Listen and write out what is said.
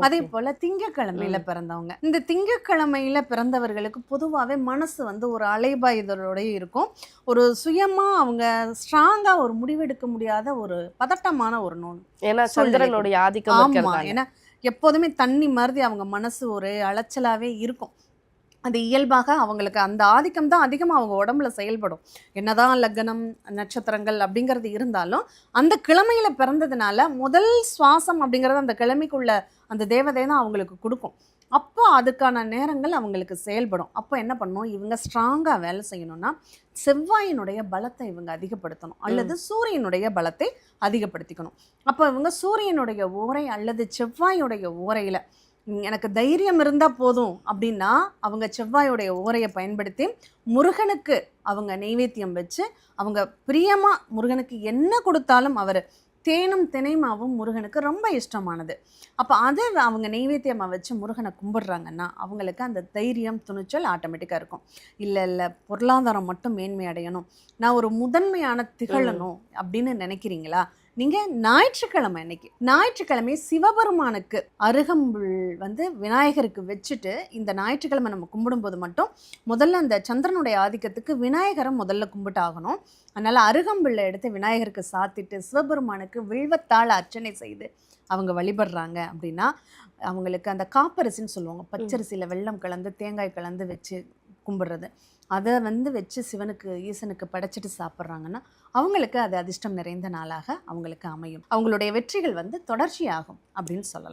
அதே போல திங்கக்கிழமையில பிறந்தவங்க. இந்த திங்கக்கிழமையில பிறந்தவர்களுக்கு பொதுவாகவே மனசு வந்து ஒரு அலைபாயுதலோட இருக்கும். ஒரு சுயமா அவங்க ஸ்ட்ராங்கா ஒரு முடிவெடுக்க முடியாத ஒரு பதட்டமான ஒரு நோய் ஏன்னா சந்திரனுடைய ஆதிக்கம் ஆமா. இருக்கிறதால ஏன்னா எப்போதுமே தண்ணி மருதி அவங்க மனசு ஒரு அலைச்சலாவே இருக்கும். அது இயல்பாக அவங்களுக்கு அந்த ஆதிக்கம் தான் அதிகமாக அவங்க உடம்புல செயல்படும். என்னதான் லக்னம் நட்சத்திரங்கள் அப்படிங்கிறது இருந்தாலும் அந்த கிழமையில பிறந்ததுனால முதல் சுவாசம் அப்படிங்கிறது அந்த கிழமைக்குள்ள அந்த தேவதை தான் அவங்களுக்கு கொடுக்கும். அப்போ அதுக்கான நேரங்கள் அவங்களுக்கு செயல்படும். அப்போ என்ன பண்ணணும் இவங்க ஸ்ட்ராங்காக வேலை செய்யணும்னா செவ்வாயினுடைய பலத்தை இவங்க அதிகப்படுத்தணும். அல்லது சூரியனுடைய பலத்தை அதிகப்படுத்திக்கணும். அப்போ இவங்க சூரியனுடைய ஓரை அல்லது செவ்வாயுடைய ஓரையில் எனக்கு தைரியம் இருந்தால் போதும் அப்படின்னா அவங்க செவ்வாயுடைய ஓரையை பயன்படுத்தி முருகனுக்கு அவங்க நெய்வேத்தியம் வச்சு அவங்க பிரியமாக முருகனுக்கு என்ன கொடுத்தாலும் அவர் தேனும் தினைமாவும் முருகனுக்கு ரொம்ப இஷ்டமானது. அப்போ அதை அவங்க நெய்வேத்தியமாக வச்சு முருகனை கும்பிடுறாங்கன்னா அவங்களுக்கு அந்த தைரியம் துணிச்சல் ஆட்டோமேட்டிக்காக இருக்கும். இல்லை இல்லை பொருளாதாரம் மட்டும் மேன்மை அடையணும். நான் ஒரு முதன்மையான திகழணும் அப்படின்னு நினைக்கிறீங்களா? நீங்கள் ஞாயிற்றுக்கிழமை அன்னைக்கு ஞாயிற்றுக்கிழமை சிவபெருமானுக்கு அருகம்புல் வந்து விநாயகருக்கு வச்சுட்டு இந்த ஞாயிற்றுக்கிழமை நம்ம கும்பிடும்போது மட்டும் முதல்ல அந்த சந்திரனுடைய ஆதிக்கத்துக்கு விநாயகரை முதல்ல கும்பிட்டு ஆகணும் அதனால் அருகம்புல்லை எடுத்து விநாயகருக்கு சாத்திட்டு சிவபெருமானுக்கு வில்வத்தால் அர்ச்சனை செய்து அவங்க வழிபடுறாங்க அப்படின்னா அவங்களுக்கு அந்த காப்பரிசின்னு சொல்லுவாங்க. பச்சரிசியில் வெள்ளம் கலந்து தேங்காய் கலந்து வச்சு கும்பிடுறது. அதை வந்து வச்சு சிவனுக்கு ஈசனுக்கு படைச்சிட்டு சாப்பிட்றாங்கன்னா அவங்களுக்கு அது அதிர்ஷ்டம் நிறைந்த நாளாக அவங்களுக்கு அமையும். அவங்களுடைய வெற்றிகள் வந்து தொடர்ச்சியாகும் அப்படின்னு சொல்லலாம்.